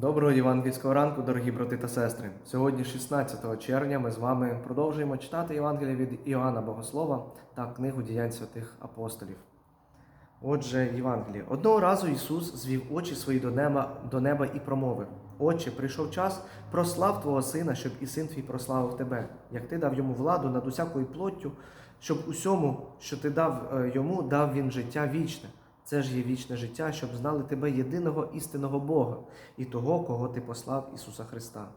Доброго євангельського ранку, дорогі брати та сестри. Сьогодні, 16 червня, ми з вами продовжуємо читати Євангелія від Іоанна Богослова та книгу діянь святих апостолів. Отже, Євангеліє. Одного разу Ісус звів очі свої до неба, до неба і промовив: Отче, прийшов час, прослав Твого Сина, щоб і син твій прославив тебе, як ти дав йому владу над усякою плоттю, щоб усьому, що ти дав е, йому, дав він життя вічне. Це ж є вічне життя, щоб знали тебе єдиного істинного Бога і того, кого ти послав Ісуса Христа.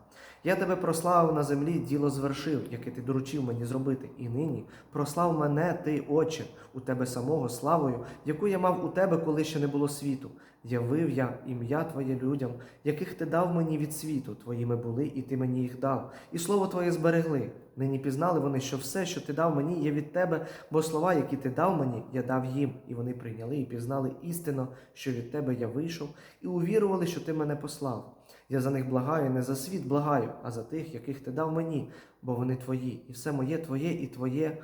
Я тебе прославив на землі, діло звершив, яке ти доручив мені зробити, і нині прослав мене, ти, Отче, у тебе самого славою, яку я мав у тебе, коли ще не було світу. Явив я ім'я Твоє людям, яких ти дав мені від світу, твоїми були, і ти мені їх дав, і слово Твоє зберегли. Нині пізнали вони, що все, що ти дав мені, є від тебе, бо слова, які ти дав мені, я дав їм, і вони прийняли і пізнали істину, що від тебе я вийшов, і увірували, що ти мене послав. Я за них благаю, не за світ благаю, а за тих, яких ти дав мені, бо вони твої, і все моє твоє, і твоє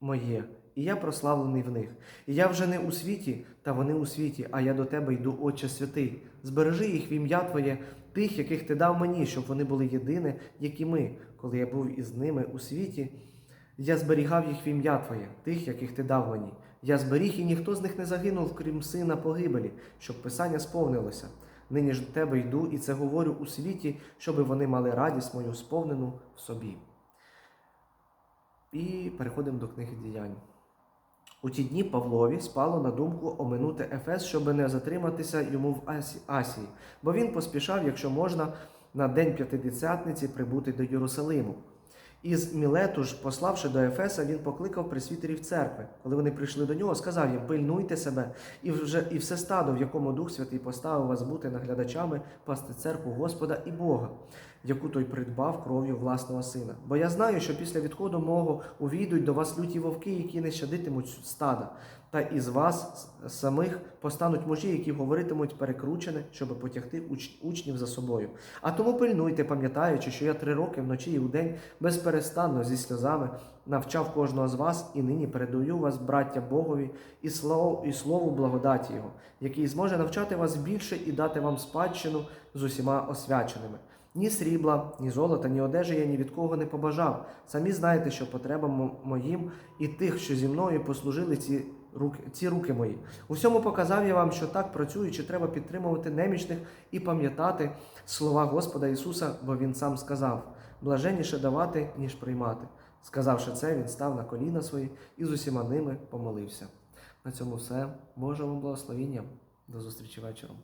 моє. І я прославлений в них. І я вже не у світі, та вони у світі, а я до тебе йду, Отче святий. Збережи їх в ім'я Твоє, тих, яких ти дав мені, щоб вони були єдині, як і ми, коли я був із ними у світі. Я зберігав їх в ім'я Твоє, тих, яких ти дав мені. Я зберіг, і ніхто з них не загинув, крім сина погибелі, щоб писання сповнилося. Нині ж до тебе йду, і це говорю у світі, щоби вони мали радість мою сповнену в собі. І переходимо до книги діянь. У ті дні Павлові спало на думку оминути Ефес, щоб не затриматися йому в Асії, бо він поспішав, якщо можна, на день п'ятидесятниці прибути до Єрусалиму. Із Мілету ж, пославши до Ефеса, він покликав присвітерів церкви. Коли вони прийшли до нього, сказав їм: пильнуйте себе, і вже і все стадо, в якому Дух Святий поставив вас бути наглядачами, пасти церкву Господа і Бога, яку той придбав кров'ю власного сина. Бо я знаю, що після відходу мого увійдуть до вас люті вовки, які не щадитимуть стада. Та із вас самих постануть мужі, які говоритимуть перекручене, щоб потягти уч- учнів за собою. А тому пильнуйте, пам'ятаючи, що я три роки вночі і вдень безперестанно зі сльозами навчав кожного з вас, і нині передаю вас, браття Богові, і слову, і слову благодаті Його, який зможе навчати вас більше і дати вам спадщину з усіма освяченими. Ні срібла, ні золота, ні одежі я ні від кого не побажав. Самі знаєте, що потреба моїм і тих, що зі мною послужили ці руки, ці руки мої. У всьому показав я вам, що так працюючи, треба підтримувати немічних і пам'ятати слова Господа Ісуса, бо Він сам сказав: блаженніше давати, ніж приймати. Сказавши це, він став на коліна свої і з усіма ними помолився. На цьому все. Божого благословіння. До зустрічі вечором.